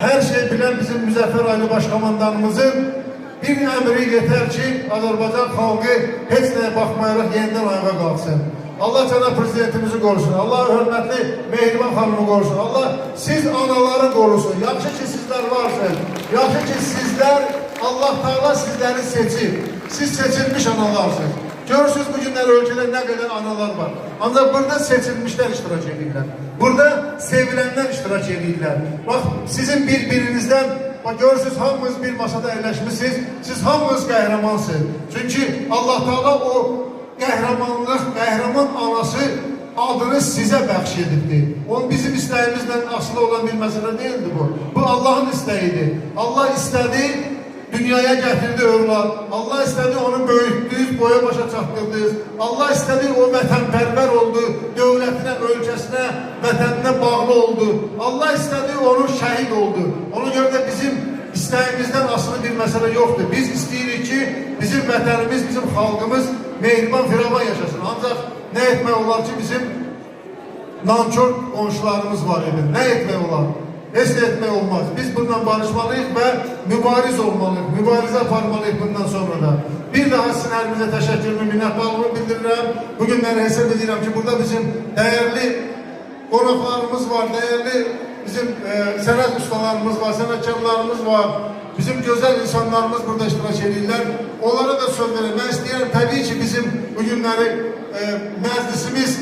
Her şey bilen bizim Müzeffer Ali Başkomandanımızın bir emri yeter ki Azerbaycan halkı heç nəyə baxmayaraq yenidən ayağa qalksın. Allah cənab prezidentimizi qorusun. Allah hörmətli Mehriban xanımı qorusun. Allah siz anaları qorusun. Yaxşı ki sizlər varsınız. Yaxşı ki sizlər Allah Teala sizləri seçib. Siz seçilmiş analarsınız. Görürsünüz bu günler ülkede ne kadar analar var. Ancak burada seçilmişler iştirak edirlər. Burada sevilenler iştirak edirlər. Bak sizin birbirinizden Bak görürsünüz hamınız bir masada əyləşmisiniz. Siz hamınız qəhrəmansınız. Çünkü Allah Teala o qəhrəmanlıq, qəhrəman anası adını sizə bəxş edibdir. Onun bizim istəyimizlə asılı olan bir məsələ deyildi bu. Bu Allahın istəyidir. Allah istədi, dünyaya getirdi övlad. Allah istedi onu büyüttünüz, boya başa çatdırdınız. Allah istedi o vətənpərvər oldu, dövlətinə, ölkəsinə, vətəninə bağlı oldu. Allah istedi onu şəhid oldu. Ona görə də bizim istəyimizdən asılı bir məsələ yoxdur. Biz istəyirik ki, bizim vətənimiz, bizim xalqımız mehriban firavan yaşasın. Ancaq nə etmək olar ki, bizim nankör qonşularımız var idi. Nə etmək olar? Heç etmək olmaz. Biz bundan barışmalıyıq və mübariz olmalıyıq. Mübarizə aparmalıyıq bundan sonra da. Bir daha sizin hər birinizə təşəkkürümü, minnətdarlığımı bildirirəm. Bu günləri hesab edirəm ki, burada bizim dəyərli qonaqlarımız var, dəyərli bizim e, sənət ustalarımız var, sənətkarlarımız var. Bizim gözəl insanlarımız burada iştirak edirlər. Onlara da söz verir. Mən istəyirəm təbii ki, bizim bu günləri e, məclisimiz